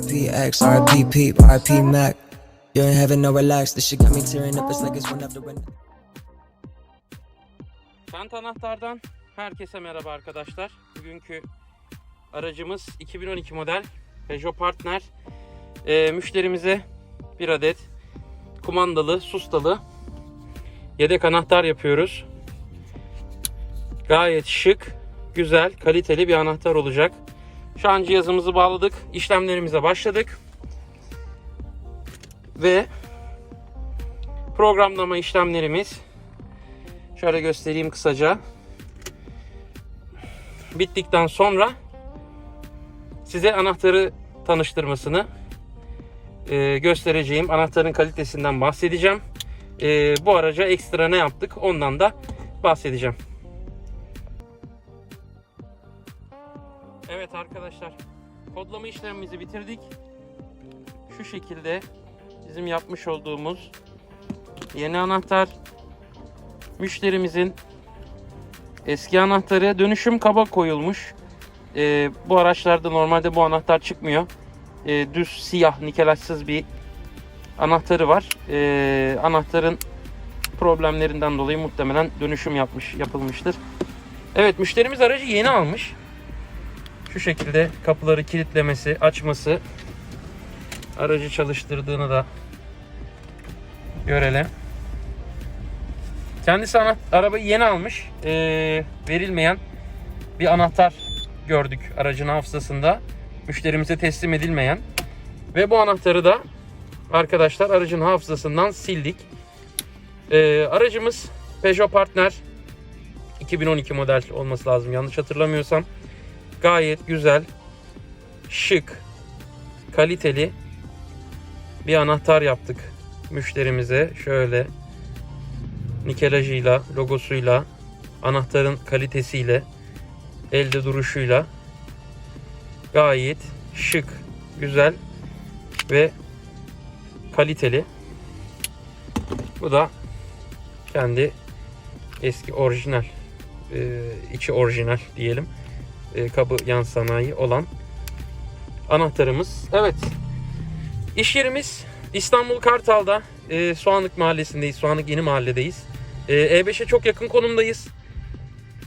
RPX, RP Pete, RP Mac. You ain't having no relax. This shit got me tearing up. It's like it's one after another. Kent Anahtar'dan herkese merhaba arkadaşlar. Bugünkü aracımız 2012 model Peugeot Partner. Ee, müşterimize bir adet kumandalı, sustalı yedek anahtar yapıyoruz. Gayet şık, güzel, kaliteli bir anahtar olacak. Şu an cihazımızı bağladık. işlemlerimize başladık. Ve programlama işlemlerimiz Şöyle göstereyim kısaca. Bittikten sonra size anahtarı tanıştırmasını e, göstereceğim. Anahtarın kalitesinden bahsedeceğim. E, bu araca ekstra ne yaptık ondan da bahsedeceğim. Arkadaşlar kodlama işlemimizi bitirdik. Şu şekilde bizim yapmış olduğumuz yeni anahtar müşterimizin eski anahtarı dönüşüm kaba koyulmuş. Ee, bu araçlarda normalde bu anahtar çıkmıyor. Ee, düz siyah nikelajsız bir anahtarı var. Ee, anahtarın problemlerinden dolayı muhtemelen dönüşüm yapmış yapılmıştır. Evet müşterimiz aracı yeni almış. Şu şekilde kapıları kilitlemesi, açması, aracı çalıştırdığını da görelim. Kendisi ana, arabayı yeni almış. Ee, verilmeyen bir anahtar gördük aracın hafızasında. Müşterimize teslim edilmeyen. Ve bu anahtarı da arkadaşlar aracın hafızasından sildik. Ee, aracımız Peugeot Partner 2012 model olması lazım yanlış hatırlamıyorsam. Gayet güzel, şık, kaliteli bir anahtar yaptık müşterimize. Şöyle nikelajıyla, logosuyla, anahtarın kalitesiyle, elde duruşuyla gayet şık, güzel ve kaliteli. Bu da kendi eski orijinal, e, içi orijinal diyelim, e, kabı yan sanayi olan anahtarımız. Evet, iş yerimiz İstanbul Kartal'da e, Soğanlık Mahallesi'ndeyiz. Soğanlık Yeni Mahalle'deyiz. E, E5'e çok yakın konumdayız.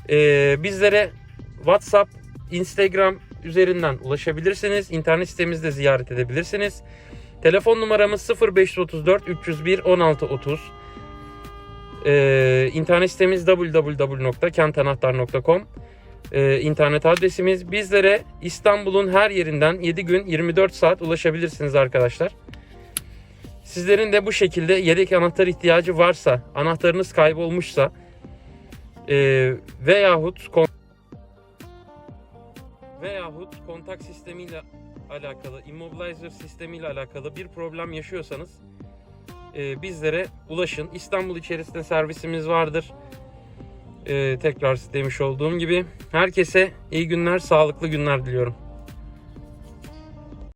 E, bizlere WhatsApp, Instagram üzerinden ulaşabilirsiniz. İnternet sitemizde ziyaret edebilirsiniz. Telefon numaramız 0534 301 1630. E, internet sitemiz www.kentanahtar.com e, internet adresimiz. Bizlere İstanbul'un her yerinden 7 gün 24 saat ulaşabilirsiniz arkadaşlar. Sizlerin de bu şekilde yedek anahtar ihtiyacı varsa, anahtarınız kaybolmuşsa e, veyahut kon- veyahut kontak sistemiyle alakalı, immobilizer sistemiyle alakalı bir problem yaşıyorsanız e, bizlere ulaşın. İstanbul içerisinde servisimiz vardır. E, tekrar demiş olduğum gibi. Herkese iyi günler, sağlıklı günler diliyorum.